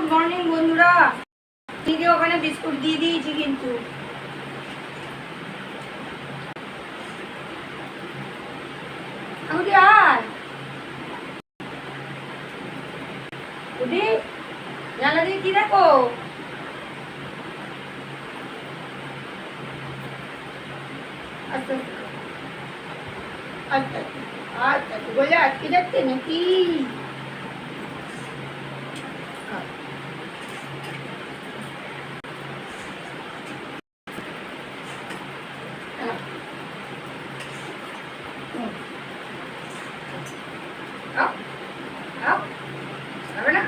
Good morning বন্ধুরা। দিদি, ওখানে বিস্কুট দিয়ে দিয়েছি কিন্তু। উডি দিয়ে কি দেখো? আচ্ছা আচ্ছা আচ্ছা বলে আজকে যাচ্ছে নাকি Up. Up. হবে না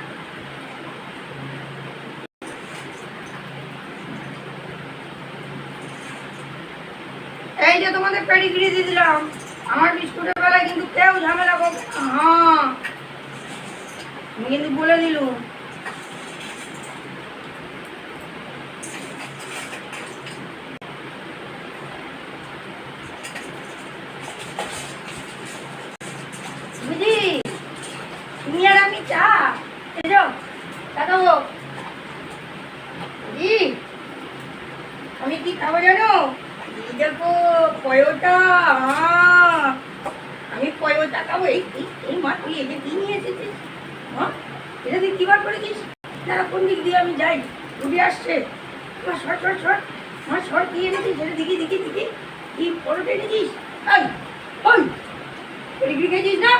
তোমাদের পেডিগ্রি দিয়ে দিলাম। আমার বিস্কুটের বেলায় কিন্তু কেউ ঝামেলা করবে হ্যাঁ। কিন্তু বলে দিলুম। আমি কি খাব জানো? দেখো পয়োটা। আমি পয়োটা খাব, এই, এই- মা, তুই কি নিয়ে এসেছিস? হ্যাঁ এটা তুই কি বার করেছিস? দাঁড়া কোন দিক দিয়ে আমি যাই? রুটি আসছে। মা শর্ট শর্ট শর্ট মা শর্ট কি এনেছিস? সেটা দেখি দেখি দেখি। কি পরোটা এনেছিস? এই ওই পেডিগ্রি খেয়েছিস না?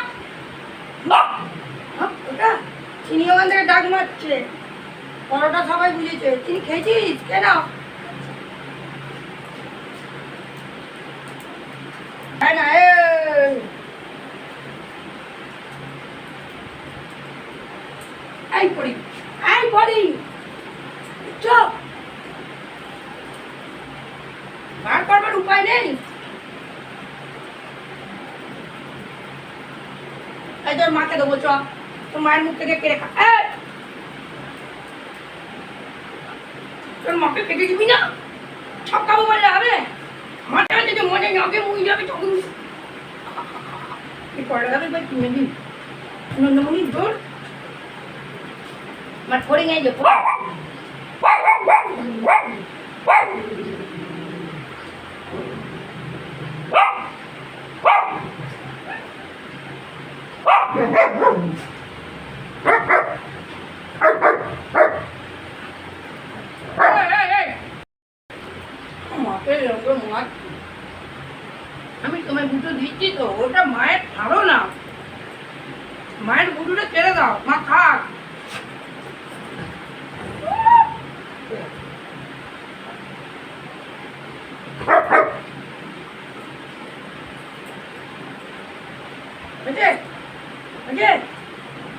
ওটা চিনি ওখান থেকে ডাক মারছে। পরোটা সবাই বুঝেছে। চিনি খেয়েছিস? কেন? তোর মাকে দেবো, চ। তোর মায়ের মুখ থেকে কেড়ে খা! তোর মাকে কেটে দিবি না? খাব বললে হবে? মাথা থেকে মনে নাকে মুই যাবে তখন এই পড়া যাবে বা কিনে দিন নন্দমণি তোর আমার পড়ে গেছে মাকে এরকম মাছ আমি তোমায় গুঁটো দিচ্ছি তো, ওটা মায়ের ছাড়ো না মায়ের গুঁটোটা ছেড়ে দাও, মা খাক।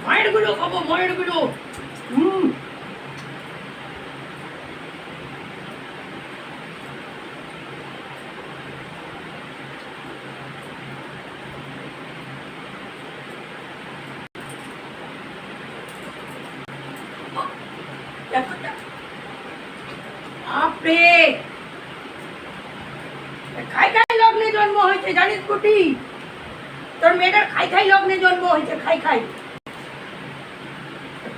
মায়েরগুলো খাব, মায়েরগুলো। হুম দেখো দেখো। বাপরে। খাই খাই লগ্নে জন্ম হয়েছে জানিস কুটি? তোর মেয়েটার খাই খাই লগ্নে জন্ম হয়েছে খাই খাই।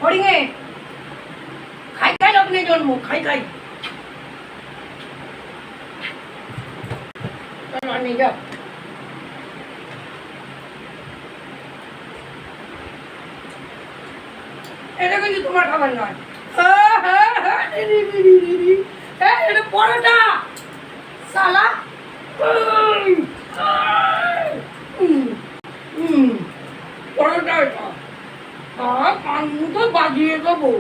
হরিঙে খাই খাই লগ্নে জন্ম খাই খাই। এটা কিন্তু তোমার খাবার নয়। এই, এটা পরোটা সালা পরোটা এটা। পান মুখে বাজিয়ে দেবো।